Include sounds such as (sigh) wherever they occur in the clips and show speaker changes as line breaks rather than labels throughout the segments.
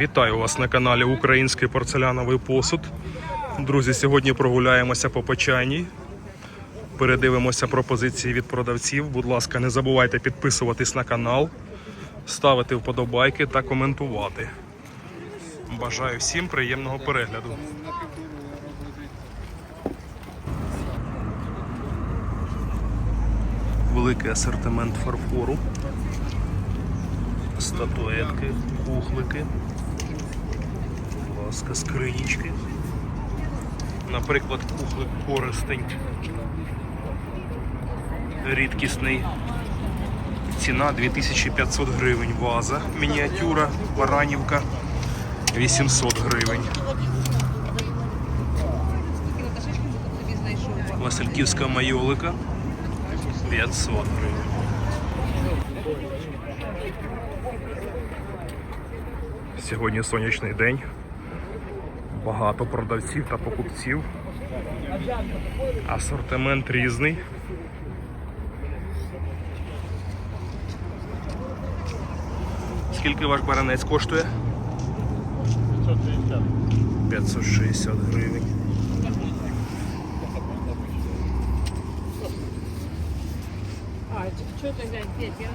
Вітаю вас на каналі Український порцеляновий посуд. Друзі, сьогодні прогуляємося по Почайній. Передивимося пропозиції від продавців. Будь ласка, не забувайте підписуватись на канал, ставити вподобайки та коментувати. Бажаю всім приємного перегляду. Великий асортимент фарфору, статуетки, кухлики, ласка, скринічки. Наприклад, кухлик користень. Рідкісний. Ціна 2500 гривень. Ваза, мініатюра, Баранівка 800 гривень. Васильківська майолика 500 гривень. Сьогодні сонячний день. Багато продавців та покупців. Асортимент різний. Скільки ваш баранець коштує? 560 гривень.
А, что тогда петь? Я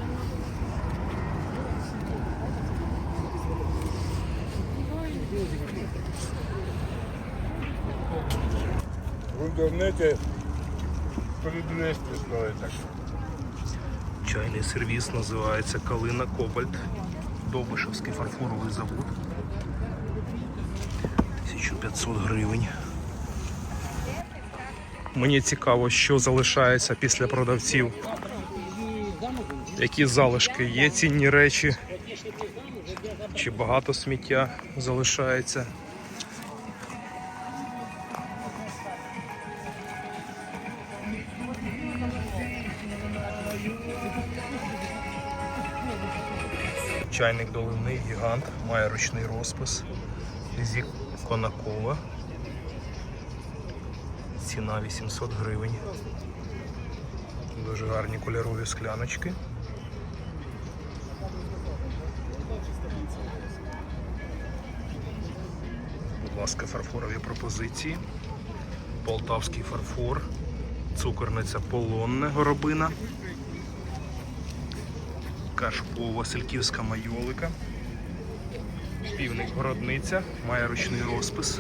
В інтернеті передрести стоїть.
Чайний сервіс називається Калина Кобальт. Довбишевський фарфоровий завод. 1500 гривень. Мені цікаво, що залишається після продавців. Які залишки є цінні речі, чи багато сміття залишається. Чайник доливний гігант, має ручний розпис. Зік Конакова. Ціна 800 гривень. Дуже гарні кольорові скляночки. Будь ласка, фарфорові пропозиції. Полтавський фарфор, цукорниця полонне горобина. Кашпо Васильківська майолика. Півник городниця, має ручний розпис.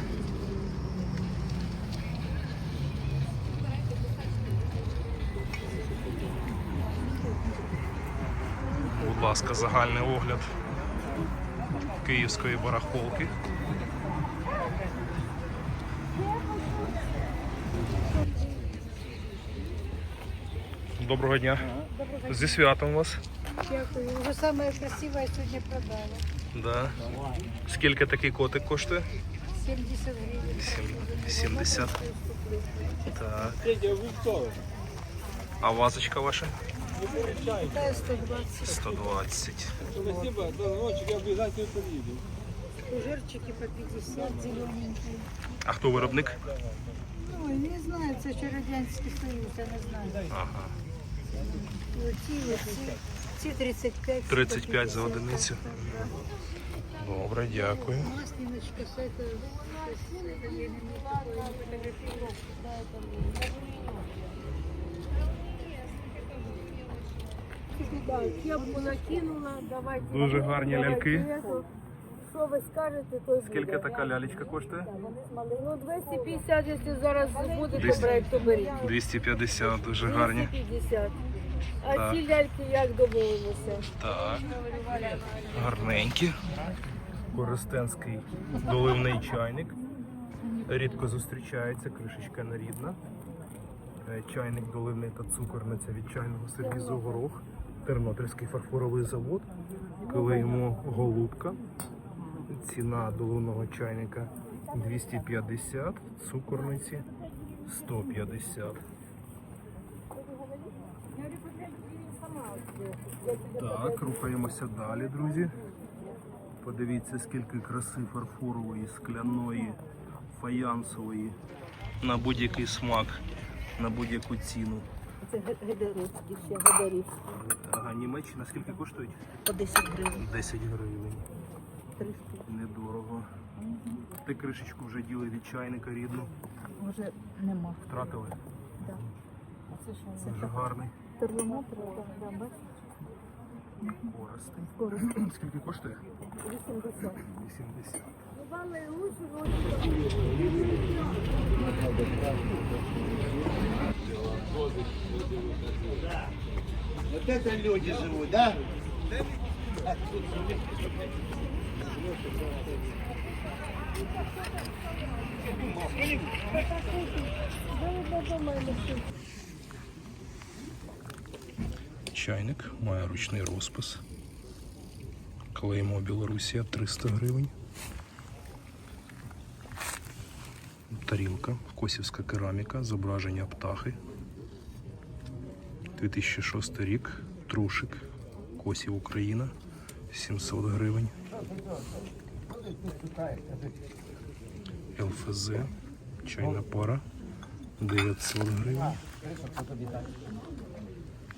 Будь ласка, загальний огляд київської барахолки. Доброго дня. Зі святом вас.
Дякую. Уже самое красивое сегодня продала.
Да. Скільки такий котик коштує?
70 гривен.
Сім- 70. Так. А вазочка ваша?
Такая 120.
120.
Спасибо, до ночі я обов'язково приїду.
Кружерчики по 50, зелененькие.
А хто виробник?
Ой, не знаю, це ще Радянський Союз, я не знаю.
Ага.
І Оці, оці. Ці 35.
35 за одиницю. Добре, дякую.
Я
кепку накинула, давайте.
Дуже гарні ляльки.
Що ви скажете, то.
Скільки така лялечка коштує?
Ну, 250, якщо зараз буде, то
200.
брать, то беріть.
250, дуже гарні.
250. А ці ляльки як домовилися?
Так. Гарненькі. Користенський доливний чайник. Рідко зустрічається, кришечка нерідна. Е, Чайник доливний та цукорниця від чайного сервізу горох. Тернопільський фарфоровий завод. Клеймо голубка. Ціна доливного чайника 250, цукорниці 150. Так, рухаємося далі, друзі. Подивіться, скільки краси фарфорової, скляної, фаянсової на будь-який смак, на будь-яку ціну.
Це гедерівські, ще гедерівські.
Ага, Німеччина скільки коштують?
По 10 гривень.
10 гривень. Недорого. Ти кришечку вже діли від чайника рідну.
Може нема.
Втратили.
Да. А це? Це
Дуже гарний.
Термометр, да, бачиш? Скоро
Скільки коштує?
80.
80.
Вот это люди живут, да?
Чайник має ручний розпис. Клеймо Білорусія 300 гривень. Тарілка, косівська кераміка, зображення птахи. 2006 рік. Трушик. Косів Україна. 700 гривень. ЛФЗ. Чайна пара. 900 гривень.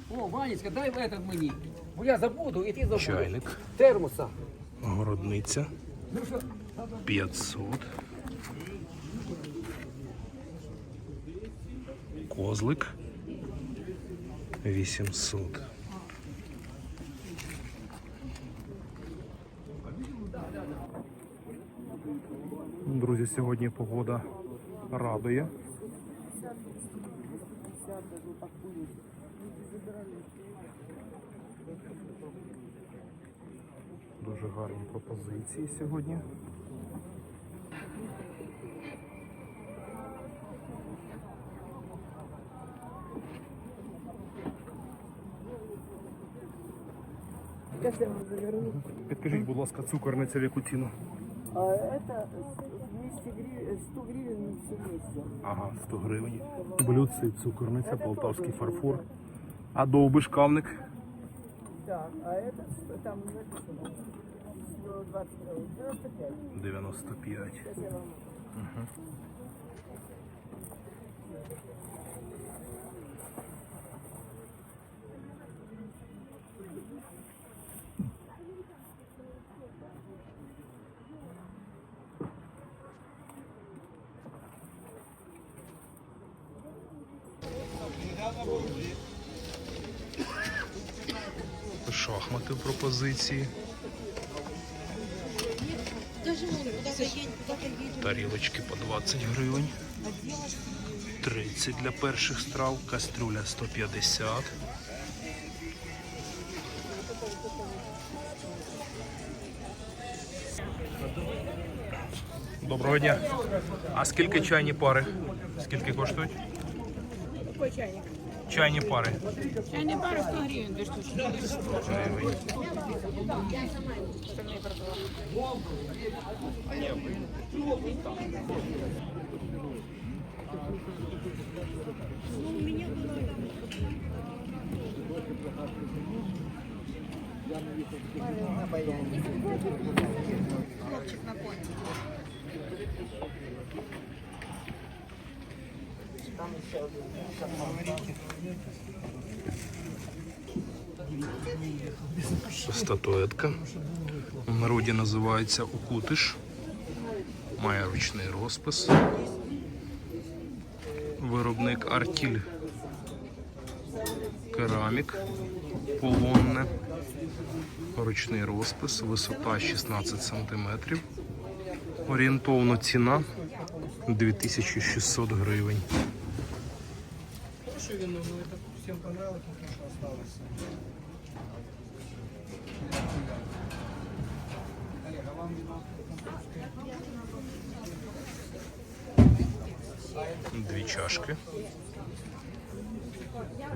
О, Ванечка, дай этот мені. Бо я забуду, і ти забудеш.
Чайник.
Термоса.
Городниця 500. Козлик 800. Друзі, сьогодні погода радує. Дуже гарні пропозиції сьогодні. Підкажіть, будь ласка, цукорниця в яку ціну?
А это 200 гривен, 100 гривен все вместе.
Ага, 100 гривень. Блюдце, цукорниця, полтавський фарфор. А довбиш кавник
Так, а это там написано 120 гривен, 95.
95.
Сейчас
Шахмати в пропозиції. Тарілочки по 20 гривень. 30 для перших страв, кастрюля 150. Доброго дня. А скільки чайні пари? Скільки коштують?
Какой чайник?
Чайні пари.
Чайный пару 100 гривен, две штучки.
Гривень. Статуетка. В народі називається Укутиш. Має ручний розпис. Виробник Артіль. Керамік. Полонне. Ручний розпис. Висота 16 см. Орієнтовно ціна 2600 гривень. Дві чашки.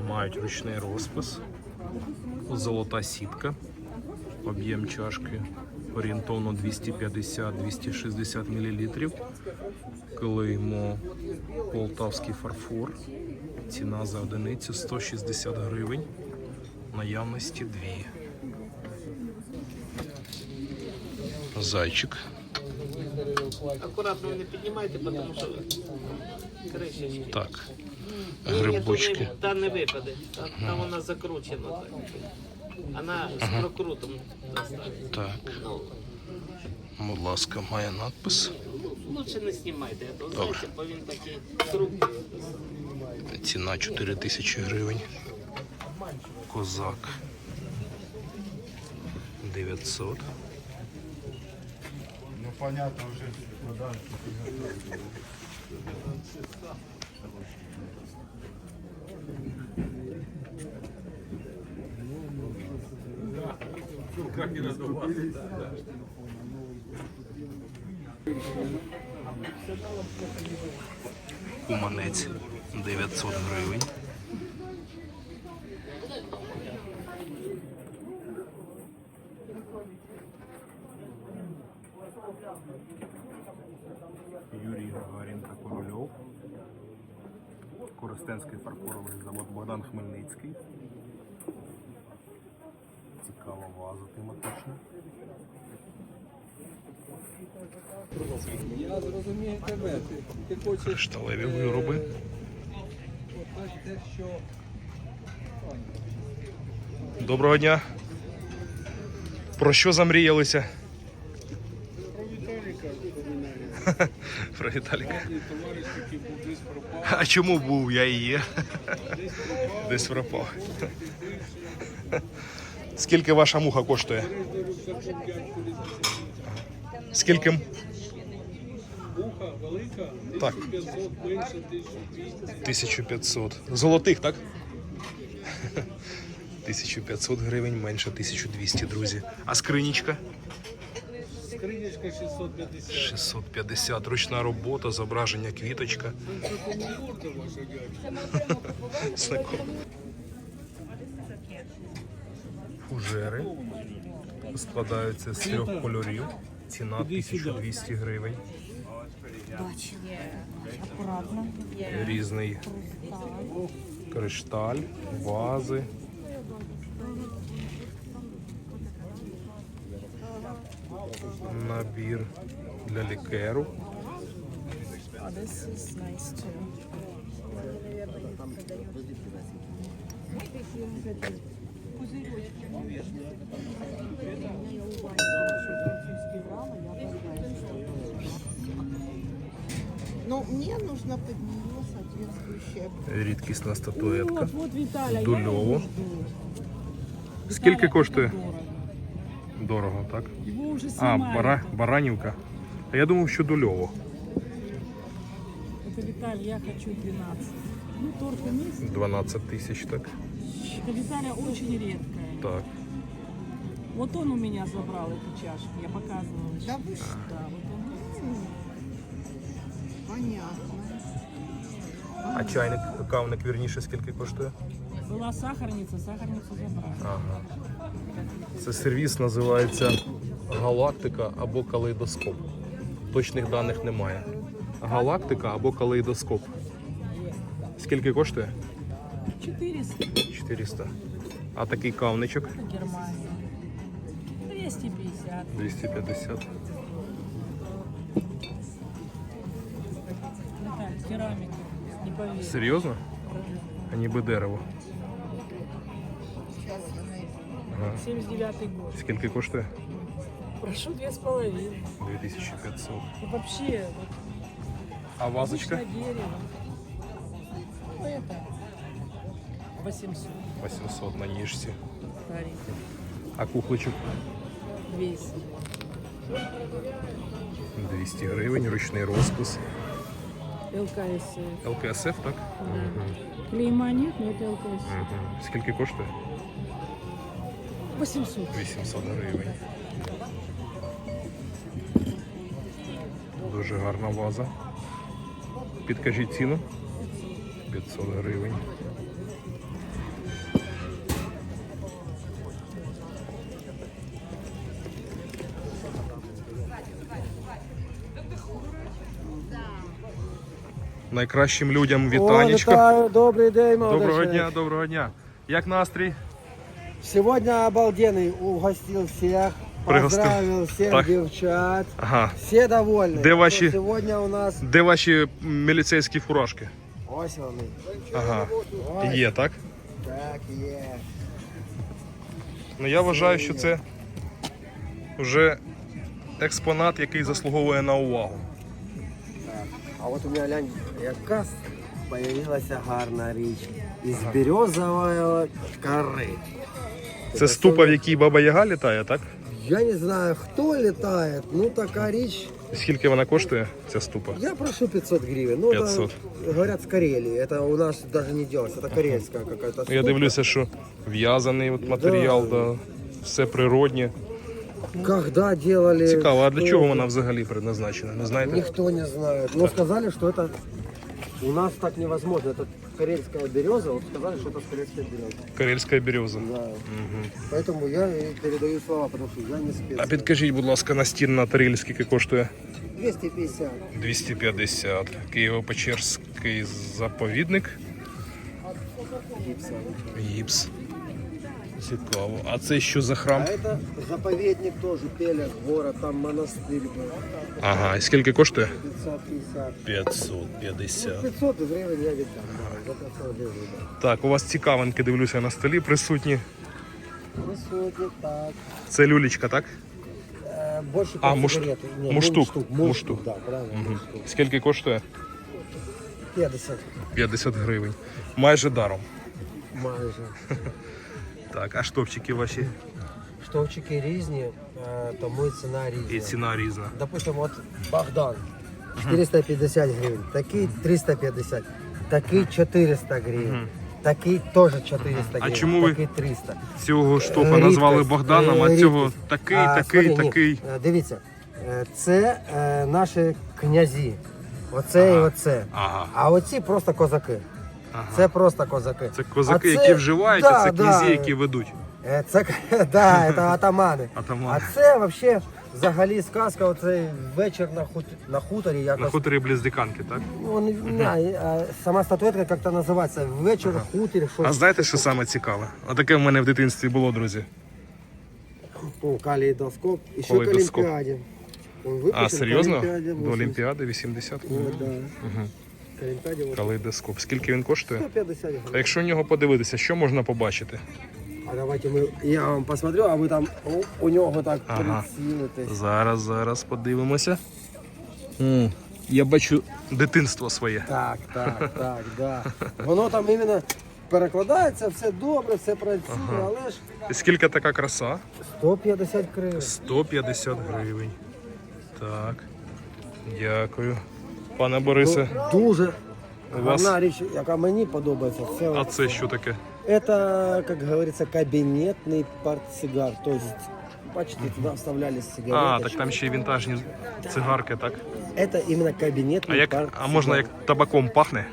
Мають ручний розпис. Золота сітка. Об'єм чашки орієнтовно 250-260 мл. Клеймо полтавський фарфор. Ціна за одиницю 160 гривень. Наявності дві. Зайчик.
Аккуратно не піднімайте, тому що кришечки.
Так. Грибочки.
Та не випаде. Та, та вона закручена так. Вона з прокрутом.
Так.
Ну,
Будь ласка, має надпис.
Лучше не знімайте, а то знаєте, бо він такий хрупкий.
Ціна 4 тисячі гривень. Козак 900.
Ну, понятно, вже продали.
Куманець 900 гривень. Юрій Гагарін та Корольов. Коростенський фарфоровий завод Богдан Хмельницький. Цікава ваза тематична.
Я зрозумію тебе. Ти, ти хочеш
Кришталеві вироби. Доброго дня. Про що замріялися? Про Віталіка. (laughs) Про Віталіка. А чому був? Я і є. Десь пропав. Скільки ваша муха коштує? Скільки?
Муха велика,
Так.
500, менше 1200.
1500. Золотих, так? (laughs) 1500 гривень, менше 1200, друзі. А скринічка?
Скринячка 650.
650. Ручна робота, зображення квіточка. Знакомо. Фужери складаються з трьох кольорів. Ціна 1200 гривень.
Аккуратно.
Різний кришталь, вази. Набір для лікеру.
Oh,
Ну, мне нужно под нее соответствующее.
Рідкісна статуетка.
Вот, вот Виталя,
Дульово. Скільки коштує? Дорого, так?
его уже
А,
снимают.
бара, Баранівка. А я думав, що Дульово.
Это Виталий, я хочу 12. Ну, торг есть.
12 тисяч, так?
Это Виталя очень редкая.
Так.
Вот он у меня забрал эту чашку, я показывала.
Да вы что?
Да, вот он.
Понятно.
А чайник, кавник, вірніше, скільки коштує?
Была сахарница, сахарницу забрал.
Ага. Це сервіс називається Галактика або калейдоскоп. Точних даних немає. Галактика або калейдоскоп. Скільки коштує?
400
400. А такий кавничок
Германия. 250.
250.
керамика. Не поверишь.
Серйозно? А ніби дерево.
Сейчас я найду.
Ага.
79 год.
Скільки коштує?
Прошу две с половиной.
2500.
И вообще, вот,
А вазочка?
обычное дерево. Ну, это 800
800 на ніжці.
тариф.
А кухличок?
200.
200 гривень, ручний розпис.
ЛКС.
ЛКСФ, так?
Клейма нет, но это ЛКС.
Угу. Скільки коштує?
800.
800 гривень. Дуже гарна ваза. Підкажіть ціну. 500 гривень. Найкращим людям вітанечка.
добрый день, молодой
Доброго
человек.
дня, доброго дня. Як настрій?
Сегодня обалденный, угостил всех,
Пригостил.
поздравил всех
Так.
девчат.
Ага.
Все довольны.
Где
что
ваши-
Сегодня у нас
Де ваші міліцейські фуражки?
ось вони.
Ага.
Ось.
Є, так?
Так, є.
Ну я вважаю, що це вже експонат, який заслуговує на увагу.
А от у мене глянь, яка появилася гарна річ. Із березової кори.
Це ступа, в якій баба Яга літає, так?
Я не знаю, хто літає, ну така річ.
Скільки вона коштує, ця ступа?
Я прошу 500 гривен. Ну,
500.
Это, говорят, с Карелии. Это у нас даже не делается. Это карельская какая-то
Я
штука.
дивлюся, що в'язаний от матеріал, да. все природнє.
Когда делали...
Цікаво, а для
что-
чого вона взагалі предназначена? Не знаєте?
Никто не знает. Но сказали, что это у нас так невозможно. Это карельская береза. Вот сказали, что это с карельской березы.
Карельська береза.
Да. Поэтому я и передаю слова, потому что я не спец.
А підкажіть, будь ласка, настінна таріль скільки коштує?
250.
250. Києво-Печерський заповідник.
гипса.
Гіпс. Цікаво. А це що за храм?
А это заповедник тоже, Пеля, город, там монастырь был.
Ага, і скільки коштує?
550.
550.
500 гривен я віддам. да, За 500 гривен. да.
Так, у вас цікавинки, дивлюся, на столі присутні.
Высотник, так.
Це люлічка, так?
Э, Больше
А,
как
муш-
сигареты. Не,
муштук,
Муштук.
муштук.
Муштук, да, правильно. муштук.
Скільки коштує?
50
50 гривень. Майже даром.
майже. (laughs)
Так, а штопчики ваші?
Штовчики різні, е, тому і ціна різна.
І ціна різна.
Допустим, от Богдан 450 гривень, такий 350, такий 400 гривень, такий теж 400
А
гривень,
чому ви
такий 300.
Цього штопа
Е,
назвали Богданом,
е,
а цього такий,
А,
такий,
смотри, ні,
такий.
е, Дивіться, е, це е, наші князі. Оце і оце.
Ага.
А оці просто козаки. Це просто козаки.
Це козаки,
А це-
які вживають, а
да,
це князі,
да.
які ведуть.
Е, Це (laughs) да, це атамани.
Атамани.
А це взагалі взагалі сказка, оцей вечір на, хут... на хуторі
На хуторі Близдиканки, так?
Ну, не, сама статуетка як-то називається вечір, хутір,
А знаєте, що саме цікаве? Отаке в мене в дитинстві було, друзі.
О, калейдоскоп. І ще к Олімпіаді.
А, серйозно?
Олімпіаді
До Олімпіади 80
О, да. К Олімпіаді 80.
Калейдоскоп. Скільки він коштує?
150 гривень.
А якщо в нього подивитися, що можна побачити?
А давайте ми, я вам посмотрю, а ви там у, у нього так
Ага.
прицілитесь.
Зараз, зараз подивимося. М, Я бачу дитинство своє.
Так, так, так, да. Воно там іменно перекладається, все добре, все працює, але ж
Скільки така краса?
150 гривень.
150 гривень. Так. Дякую. Пане Борисе,
Дуже
У вас-
гарна річ, яка мені подобається. Це,
а
от-
це що таке?
это, как говорится, кабинетный портсигар. То есть, бачите, туда вставлялись сигареты.
А, так там ще й вінтажні цигарки, так?
Это именно кабинетный
А як
портсигар.
а можна як табаком пахне?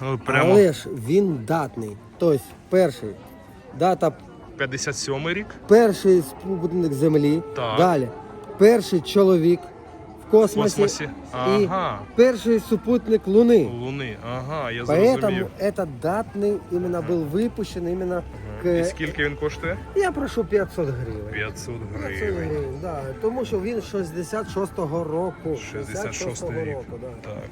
Ну, прямо
Але ж він датний. Тобто, перший дата
57 рік.
перший спутник Землі.
Так.
Далі перший чоловік в космосі,
космосі.
і
Ага.
перший супутник Луни.
Луни. Ага, я
Поэтому
зрозумів.
этот датный именно был выпущен именно
І
к...
скільки він коштує?
Я прошу 500 гривень.
500
500
гривень.
гривень, да. Тому що він 66-го року.
66 рік.
року, да.
Так.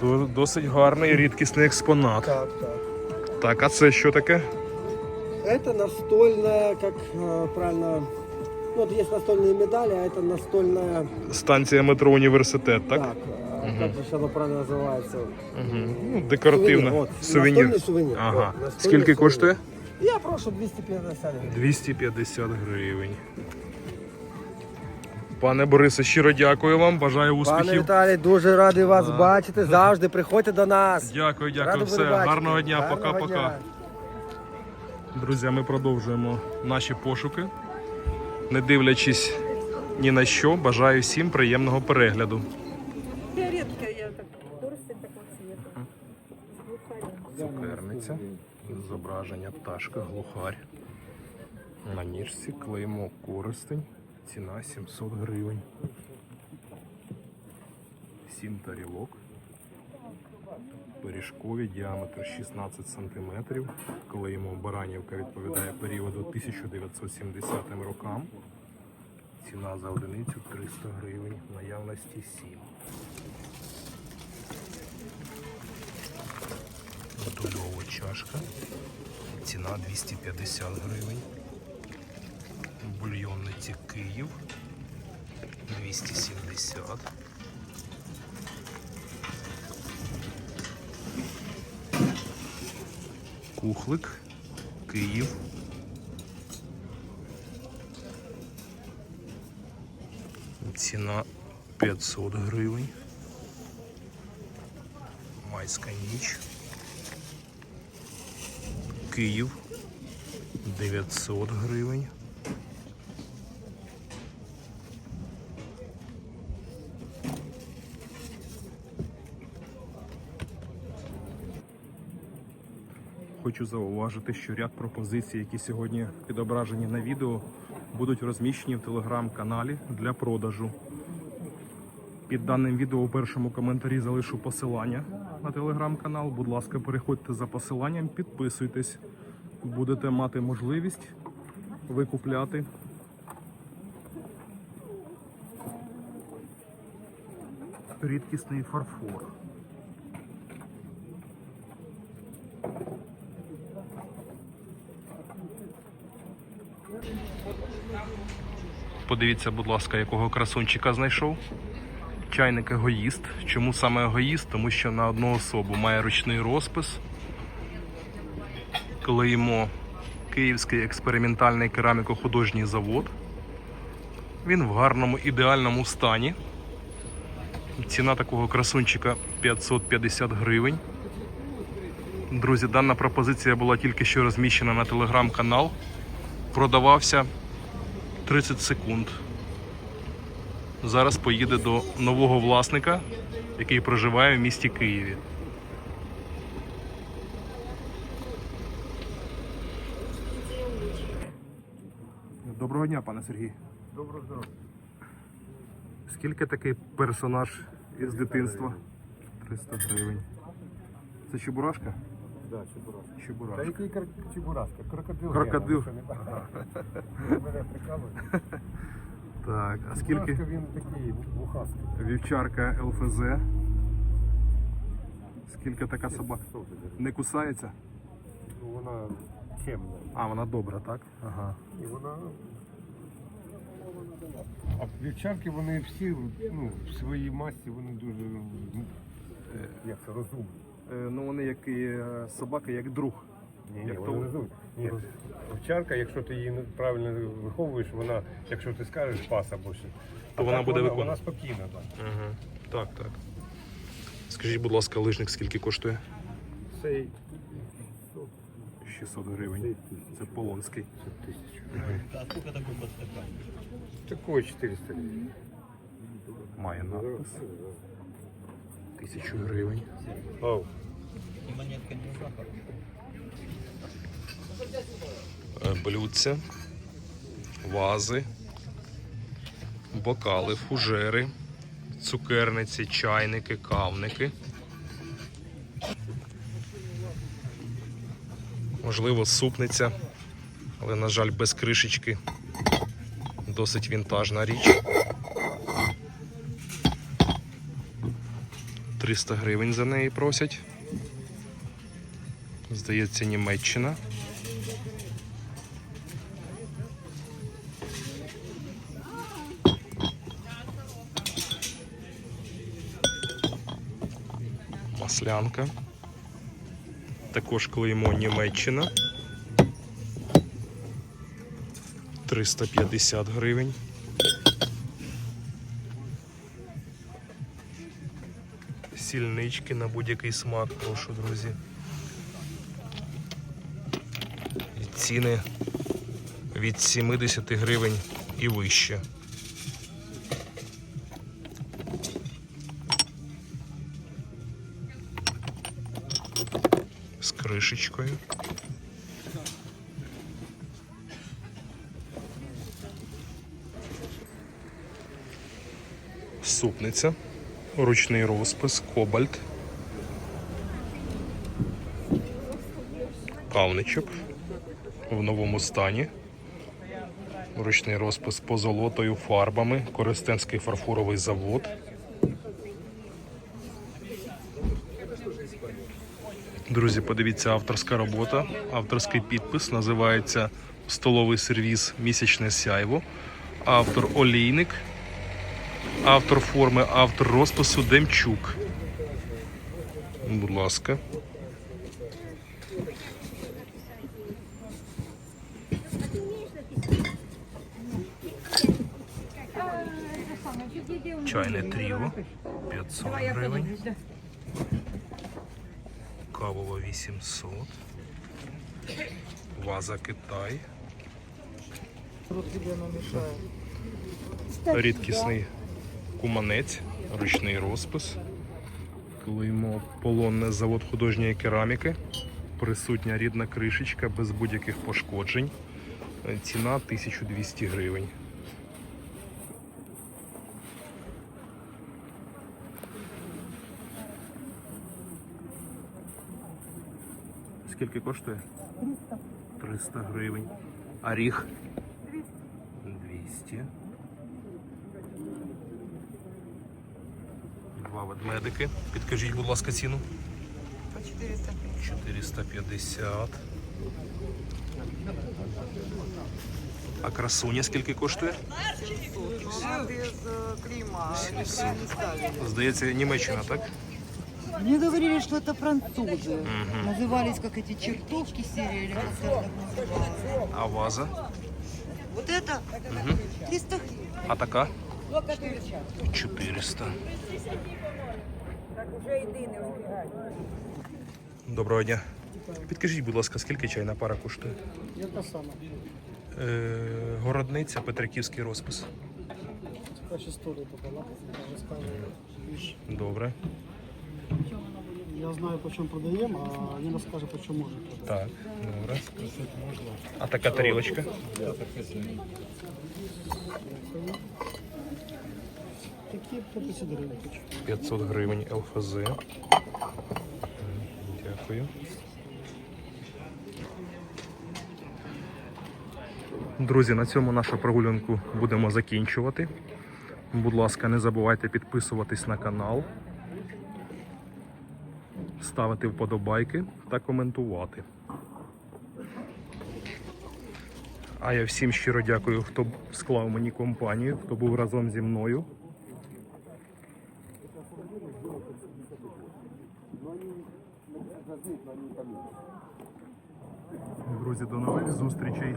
До- Досить гарний рідкісний експонат.
Так, так.
Так, а це що таке?
Это настольная, как э, правильно... Ну, вот есть настольные медали, а это настольная...
Станція метро університет, так?
Так, э, как же оно правильно называется?
Угу. Ну, декоративна.
Сувенір, от,
Сувенір.
настольний сувенір,
Ага.
от, настольний
Скільки
сувенір.
коштує?
Я прошу 250 гривень.
250 гривень. Пане Борисе, щиро дякую вам. Бажаю
Пане
успіхів.
Віталій, дуже радий вас бачити. Завжди приходьте до нас.
Дякую, дякую.
Радий
Все.
буду бачити.
Гарного дня.
Гарного
Пока-пока.
дня.
Друзі, ми продовжуємо наші пошуки. Не дивлячись ні на що, бажаю всім приємного перегляду. Цукерниця, зображення пташка, глухарь. На ніжці клеймо користень. Ціна 700 гривень. Сім тарілок. Пиріжкові діаметр 16 см. Клеймо Баранівка відповідає періоду 1970 рокам. Ціна за одиницю 300 гривень. Наявності 7. Мотульова чашка. Ціна 250 гривень. Бульйонниці Київ 270. Кухлик Київ. Ціна 500 гривень. Майська ніч. Київ 900 гривень. Хочу зауважити, що ряд пропозицій, які сьогодні відображені на відео, будуть розміщені в телеграм-каналі для продажу. Під даним відео у першому коментарі залишу посилання на телеграм-канал. Будь ласка, переходьте за посиланням, підписуйтесь. Будете мати можливість викупляти. Рідкісний фарфор. Подивіться, будь ласка, якого красунчика знайшов. Чайник егоїст. Чому саме егоїст? Тому що на одну особу має ручний розпис. Клеїмо Київський експериментальний кераміко-художній завод. Він в гарному ідеальному стані. Ціна такого красунчика 550 гривень. Друзі, дана пропозиція була тільки що розміщена на телеграм-канал. Продавався 30 секунд. Зараз поїде до нового власника, який проживає в місті Києві. Доброго дня, пане Сергій.
Доброго здоров'я.
Скільки такий персонаж із дитинства? 300 гривень. Це Чебурашка?
Да, чебурашка. Та
Чебурашка.
який кар... чебурашка? Крокодил.
Крокодил.
Гена, ви що, не бачите? Мене прикалуєте.
Так, а скільки
Чебурашка, він такий вухастий.
вівчарка ЛФЗ? Скільки така собака?
Що це?
Не кусається?
Ну, Вона чемна.
А, вона добра, так? Ага.
І вона. А вівчарки вони всі ну, в своїй масі вони дуже ну, е, як це розумні.
Е, ну вони як і е, собака, як друг.
Ні, ні,
Як
вони
то-
розумні. Ні, вівчарка, якщо ти її правильно виховуєш, вона, якщо ти скажеш пас або що,
То вона
так
буде виконувати.
Вона спокійна, так.
Ага. Так, так. Скажіть, будь ласка, лижник скільки коштує?
Цей
600 гривень. Це полонський.
такої 400 гривень.
Має надпис. 1000 гривень.
Оу.
Е, Блюдця, вази, бокали, фужери, цукерниці, чайники, кавники. Можливо, супниця, але, на жаль, без кришечки. Досить вінтажна річ. 300 гривень за неї просять. Здається, Німеччина. Маслянка. Також клеймо Німеччина. 350 гривень. Сільнички на будь-який смак, прошу, друзі. І ціни від 70 гривень і вище. з кришечкою. Супниця, ручний розпис, кобальт, кавничок в новому стані. Ручний розпис позолотою фарбами, Коростенський фарфоровий завод. Друзі, подивіться авторська робота. Авторський підпис називається столовий сервіс Місячне сяйво, автор олійник, автор форми, автор розпису Демчук. Будь ласка. Чайне тріо 500 гривень. Кавова 800. Ваза Китай. Рідкісний куманець, ручний розпис. Клеймо полонне завод художньої кераміки. Присутня рідна кришечка без будь-яких пошкоджень. Ціна 1200 гривень. Скільки коштує? 300. 300 гривень. А ріг? 200. Два ведмедики. Підкажіть, будь ласка, ціну.
По 400.
450. А красуня скільки коштує?
Все без э, клейма.
700.
Не ставили.
Здається, Німеччина, так?
Мне говорили, что это французы. Назывались как эти чертовки серии, или как это так называлось.
А ваза?
Вот это 300 гривен.
А така? 400. Доброго дня. Підкажіть, будь ласка, скільки чайна пара коштує?
Яка саме?
Е, городниця, Петриківський розпис.
Краще історію попала, більше.
Добре.
Я знаю, по чому продаємо, а він розкаже, по чому може.
Так, добре. А така тарілочка?
Такі по 50 гривень хочу.
500 гривень ЛФЗ. Дякую. Друзі, на цьому нашу прогулянку будемо закінчувати. Будь ласка, не забувайте підписуватись на канал, ставити вподобайки та коментувати. А я всім щиро дякую, хто склав мені компанію, хто був разом зі мною. Друзі, до нових зустрічей.